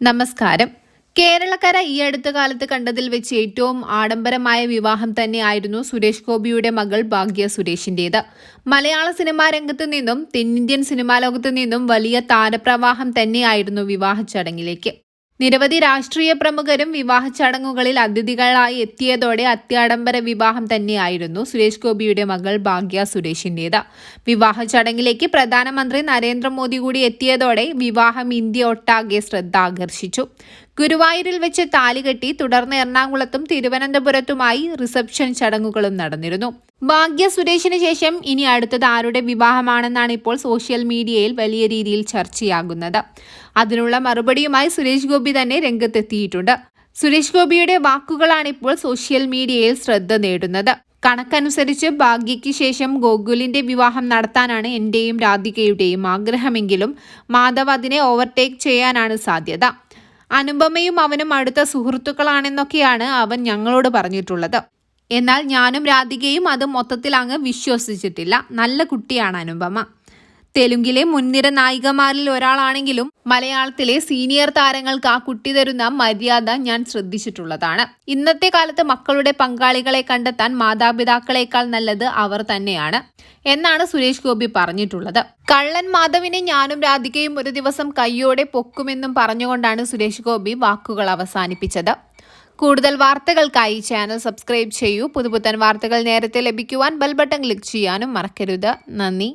നമസ്കാരം. കേരളക്കര ഈ അടുത്ത കാലത്ത് കണ്ടതിൽ വെച്ച് ഏറ്റവും ആഡംബരമായ വിവാഹം തന്നെയായിരുന്നു സുരേഷ് ഗോപിയുടെ മകൾ ഭാഗ്യ സുരേഷിന്റേത്. മലയാള സിനിമാ രംഗത്ത് നിന്നും തെന്നിന്ത്യൻ സിനിമാ ലോകത്ത് നിന്നും വലിയ താരപ്രവാഹം തന്നെയായിരുന്നു വിവാഹ ചടങ്ങിലേക്ക്. നിരവധി രാഷ്ട്രീയ പ്രമുഖരും വിവാഹ ചടങ്ങുകളിൽ അതിഥികളായി എത്തിയതോടെ അത്യാഡംബര വിവാഹം തന്നെയായിരുന്നു സുരേഷ് ഗോപിയുടെ മകൾ ഭാഗ്യ സുരേഷിന്റേത്. വിവാഹ ചടങ്ങിലേക്ക് പ്രധാനമന്ത്രി നരേന്ദ്രമോദി കൂടി എത്തിയതോടെ വിവാഹം ഇന്ത്യ ഒട്ടാകെ ശ്രദ്ധ ആകർഷിച്ചു ഗുരുവായൂരിൽ വെച്ച് താലികെട്ടി തുടർന്ന് എറണാകുളത്തും തിരുവനന്തപുരത്തുമായി റിസപ്ഷൻ ചടങ്ങുകളും നടന്നിരുന്നു. ഭാഗ്യ സുരേഷിന് ശേഷം ഇനി അടുത്തത് ആരുടെ വിവാഹമാണെന്നാണ് ഇപ്പോൾ സോഷ്യൽ മീഡിയയിൽ വലിയ രീതിയിൽ ചർച്ചയാകുന്നത്. അതിനുള്ള മറുപടിയുമായി സുരേഷ് ഗോപി തന്നെ രംഗത്തെത്തിയിട്ടുണ്ട്. സുരേഷ് ഗോപിയുടെ വാക്കുകളാണ് ഇപ്പോൾ സോഷ്യൽ മീഡിയയിൽ ശ്രദ്ധ നേടുന്നത്. കണക്കനുസരിച്ച് ഭാഗ്യയ്ക്ക് ശേഷം ഗോകുലിന്റെ വിവാഹം നടത്താനാണ് എന്റെയും രാധികയുടെയും ആഗ്രഹമെങ്കിലും മാധവ് അതിനെ ഓവർടേക്ക് ചെയ്യാനാണ് സാധ്യത. അനുപമയും അവനും അടുത്ത സുഹൃത്തുക്കളാണെന്നൊക്കെയാണ് അവൻ ഞങ്ങളോട് പറഞ്ഞിട്ടുള്ളത്. എന്നാൽ ഞാനും രാധികയും അത് മൊത്തത്തിൽ അങ്ങ് വിശ്വസിച്ചിട്ടില്ല. നല്ല കുട്ടിയാണ് അനുപമ. തെലുങ്കിലെ മുൻനിര നായികമാരിൽ ഒരാളാണെങ്കിലും മലയാളത്തിലെ സീനിയർ താരങ്ങൾക്ക് ആ കുട്ടി തരുന്ന മര്യാദ ഞാൻ ശ്രദ്ധിച്ചിട്ടുള്ളതാണ്. ഇന്നത്തെ കാലത്ത് മക്കളുടെ പങ്കാളികളെ കണ്ടെത്താൻ മാതാപിതാക്കളെക്കാൾ നല്ലത് അവർ തന്നെയാണ് എന്നാണ് സുരേഷ് ഗോപി പറഞ്ഞിട്ടുള്ളത്. കള്ളൻ മാധവിനെ ഞാനും രാധികയും ഒരു ദിവസം കയ്യോടെ പൊക്കുമെന്നും പറഞ്ഞുകൊണ്ടാണ് സുരേഷ് ഗോപി വാക്കുകൾ അവസാനിപ്പിച്ചത്. കൂടുതൽ വാർത്തകൾക്കായി ചാനൽ സബ്സ്ക്രൈബ് ചെയ്യൂ. പുതുപുത്തൻ വാർത്തകൾ നേരത്തെ ലഭിക്കുവാൻ ബെൽബട്ടൺ ക്ലിക്ക് ചെയ്യാനും മറക്കരുത്. നന്ദി.